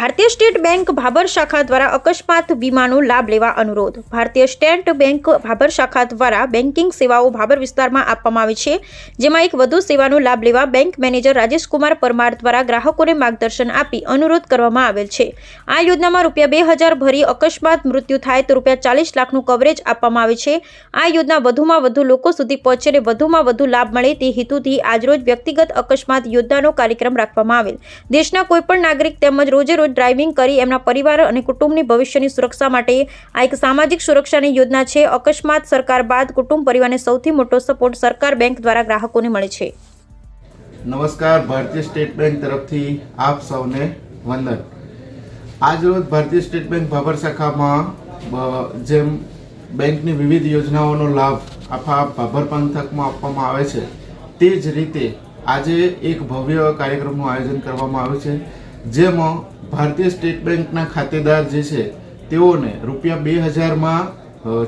ભારતીય state bank Bhabhar શાખા દ્વારા અકસ્માત વીમાનો લાભ લેવા અનુરોધ. ભારતીય સ્ટેટ બેંક ભાભર શાખા દ્વારા બેન્કિંગ સેવાઓ ભાભર વિસ્તારમાં આપવામાં આવે છે, જેમાં એક વધુ સેવાનો લાભ લેવા બેંક મેનેજર રાજેશકુમાર પરમાર દ્વારા ગ્રાહકોને માર્ગદર્શન આપી અનુરોધ કરવામાં આવેલ છે. આ યોજનામાં રૂપિયા બે હજાર ભરી અકસ્માત મૃત્યુ થાય તો રૂપિયા ચાલીસ લાખનું કવરેજ આપવામાં આવે છે. આ યોજના વધુમાં વધુ લોકો સુધી પહોંચે અને વધુમાં વધુ લાભ મળે તે હેતુથી આજરોજ વ્યક્તિગત અકસ્માત યોજનાનો કાર્યક્રમ રાખવામાં આવેલ. દેશના કોઈપણ નાગરિક તેમજ રોજે રોજ ડ્રાઇવિંગ કરી એમના પરિવાર અને કુટુંબની ભવિષ્યની સુરક્ષા માટે આ એક સામાજિક સુરક્ષાની યોજના છે. અકસ્માત સરકાર બાદ કુટુંબ પરિવારને સૌથી મોટો સપોર્ટ સરકાર બેંક દ્વારા ગ્રાહકોને મળે છે. નમસ્કાર, ભારતીય સ્ટેટ બેંક તરફથી આપ સૌને વંદન. આજરોજ ભારતીય સ્ટેટ બેંક ભાભર શાખામાં જેમ બેંકની વિવિધ યોજનાઓનો લાભ આખા ભાભર પંથકમાં આપવામાં આવે છે, તે જ રીતે આજે એક ભવ્ય કાર્યક્રમનું આયોજન કરવામાં આવ્યું છે. જેમાં ભારતીય સ્ટેટ બેંકના ખાતેદાર જે છે, તેઓને રૂપિયા બે હજારમાં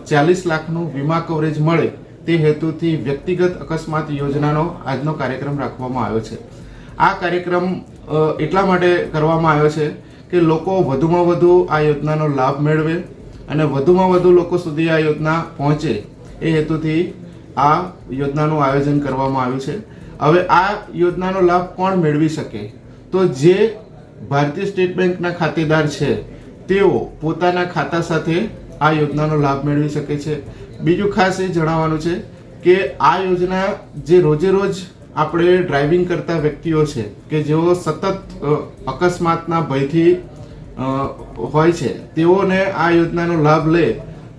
ચાલીસ લાખનું વીમા કવરેજ મળે તે હેતુથી વ્યક્તિગત અકસ્માત યોજનાનો આજનો કાર્યક્રમ રાખવામાં આવ્યો છે. આ કાર્યક્રમ એટલા માટે કરવામાં આવ્યો છે કે લોકો વધુમાં વધુ આ યોજનાનો લાભ મેળવે અને વધુમાં વધુ લોકો સુધી આ યોજના પહોંચે એ હેતુથી આ યોજનાનું આયોજન કરવામાં આવ્યું છે. હવે આ યોજનાનો લાભ કોણ મેળવી શકે? તો જે ભારતીય સ્ટેટ બેંકના ખાતેદાર છે. તેઓ પોતાના ખાતા સાથે આ યોજનાનો લાભ મેળવી શકે છે. બીજું ખાસ એ જણાવવાનું છે કે આ યોજના જે રોજે રોજ આપણે ડ્રાઇવિંગ કરતા વ્યક્તિઓ છે કે જેઓ સતત અકસ્માતના ભયથી હોય છે, તેઓને આ યોજનાનો લાભ લે.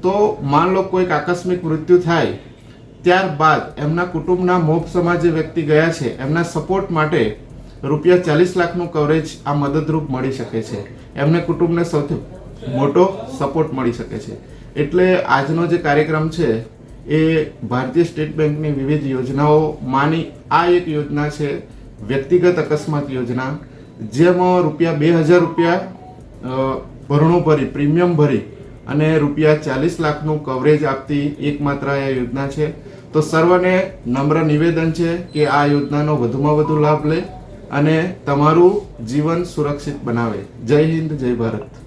તો માન લો કોઈક આકસ્મિક મૃત્યુ થાય, ત્યારબાદ એમના કુટુંબના મોક્ષમાં જે વ્યક્તિ ગયા છે, એમના સપોર્ટ માટે રૂપિયા ચાલીસ લાખનું કવરેજ આ મદદરૂપ મળી શકે છે. એમને કુટુંબને સૌથી મોટો સપોર્ટ મળી શકે છે. એટલે આજનો જે કાર્યક્રમ છે, એ ભારતીય સ્ટેટ બેંકની વિવિધ યોજનાઓ માની આ એક યોજના છે, વ્યક્તિગત અકસ્માત યોજના, જેમાં રૂપિયા બે હજાર રૂપિયા ભરણું ભરી, પ્રીમિયમ ભરી અને રૂપિયા ચાલીસ લાખનું કવરેજ આપતી એકમાત્ર આ યોજના છે. તો સર્વને નમ્ર નિવેદન છે કે આ યોજનાનો વધુમાં વધુ લાભ લે. અને તમારું જીવન સુરક્ષિત બનાવે. જય હિન્દ જય ભારત.